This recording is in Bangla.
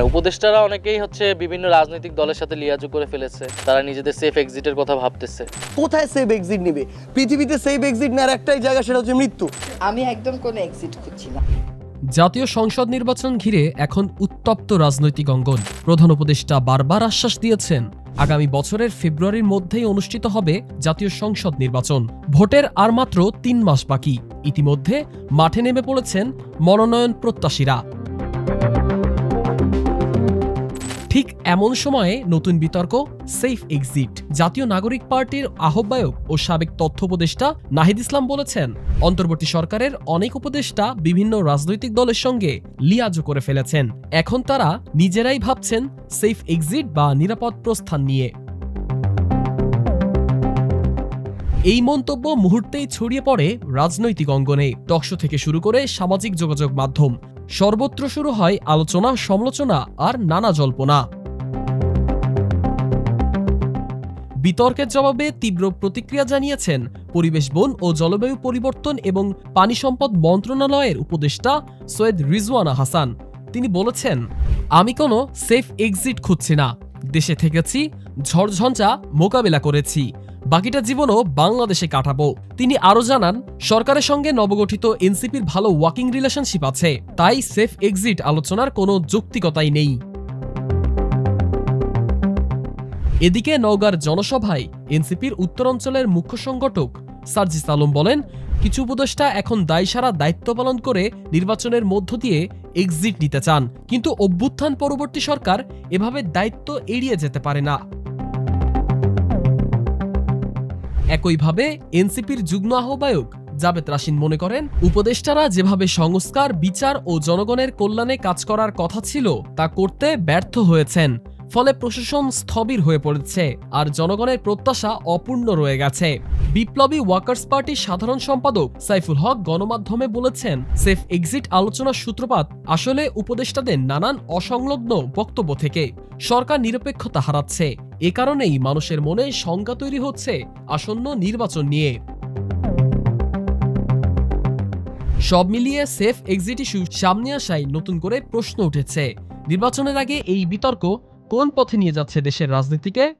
না উপদেষ্টারা অনেকেই হচ্ছে বিভিন্ন রাজনৈতিক দলের সাথে লিয়াজু করে ফেলেছে। তারা নিজেদের সেফ এক্সিটের কথা ভাবতেছে। কোথায় সেফ এক্সিট নিবে? পৃথিবীতে সেফ এক্সিট নেওয়ার একটাই জায়গা সেটা হচ্ছে মৃত্যু। আমি একদম কোনো এক্সিট খুঁজছি না জাতীয় সংসদ নির্বাচন ঘিরে এখন উত্তপ্ত রাজনৈতিক অঙ্গন। প্রধান উপদেষ্টা বারবার আশ্বাস দিয়েছেন আগামী বছরের ফেব্রুয়ারির মধ্যেই অনুষ্ঠিত হবে জাতীয় সংসদ নির্বাচন। ভোটের আর মাত্র তিন মাস বাকি। ইতিমধ্যে মাঠে নেমে পড়েছেন মনোনয়ন প্রত্যাশীরা ঠিক এমন সময়ে নতুন বিতর্ক সেফ এক্সিট জাতীয় নাগরিক পার্টির আহ্বায়ক ও সাবেক তথ্য উপদেষ্টা নাহিদ ইসলাম বলেছেন, অন্তর্বর্তী সরকারের অনেক উপদেষ্টা বিভিন্ন রাজনৈতিক দলের সঙ্গে লিয়াজো করে ফেলেছেন। এখন তারা নিজেরাই ভাবছেন সেফ এক্সিট বা নিরাপদ প্রস্থান নিয়ে। এই মন্তব্য মুহূর্তেই ছড়িয়ে পড়ে রাজনৈতিক অঙ্গনে টকশো থেকে শুরু করে সামাজিক যোগাযোগ মাধ্যম। সর্বত্র শুরু হয় আলোচনা, সমালোচনা আর নানা জল্পনা। বিতর্কের জবাবে তীব্র প্রতিক্রিয়া জানিয়েছেন পরিবেশ বন ও জলবায়ু পরিবর্তন এবং পানি সম্পদ মন্ত্রণালয়ের উপদেষ্টা সৈয়দ রিজওয়ানা হাসান। তিনি বলেছেন, আমি কোনো সেফ এক্সিট খুঁজছি না। দেশে থেকেছি, ঝড়ঝঞ্ঝা মোকাবেলা করেছি। বাকিটা জীবনও বাংলাদেশে কাটাবো। তিনি আরও জানান, সরকারের সঙ্গে নবগঠিত এনসিপির ভালো ওয়াকিং রিলেশনশিপ আছে, তাই সেফ এক্সিট আলোচনার কোনো যৌক্তিকতাই নেই। এদিকে নওগাঁর জনসভায় এনসিপির উত্তরাঞ্চলের মুখ্য সংগঠক সার্জিস আলম বলেন, কিছু উপদেষ্টা এখন দায়সারা দায়িত্ব পালন করে নির্বাচনের মধ্য দিয়ে এক্সিট নিতে চান, কিন্তু অভ্যুত্থান পরবর্তী সরকার এভাবে দায়িত্ব এড়িয়ে যেতে পারে না। একইভাবে এনসিপির যুগ্ম আহ্বায়ক জাবেদ রাশিন মনে করেন, উপদেষ্টারা যেভাবে সংস্কার, বিচার ও জনগণের কল্যাণে কাজ করার কথা ছিল তা করতে ব্যর্থ হয়েছেন, ফলে প্রশাসন স্থবির হয়ে পড়েছে আর জনগণের প্রত্যাশা অপূর্ণ রয়ে গেছে। বিপ্লবী ওয়ার্কার্স পার্টির সাধারণ সম্পাদক সাইফুল হক গণমাধ্যমে বলেছেন, সেফ এক্সিট আলোচনার সূত্রপাত আসলে উপদেষ্টাদের নানান অসংলগ্ন বক্তব্য থেকে সরকার নিরপেক্ষতা হারাচ্ছে। এ কারণেই মানুষের মনে শঙ্কা তৈরি হচ্ছে আসন্ন নির্বাচন নিয়ে। সব মিলিয়ে সেফ এক্সিট ইস্যু সামনে আসায় নতুন করে প্রশ্ন উঠেছে। নির্বাচনের আগে এই বিতর্ক কোন পথে নিয়ে যাচ্ছে দেশের রাজনীতিকে?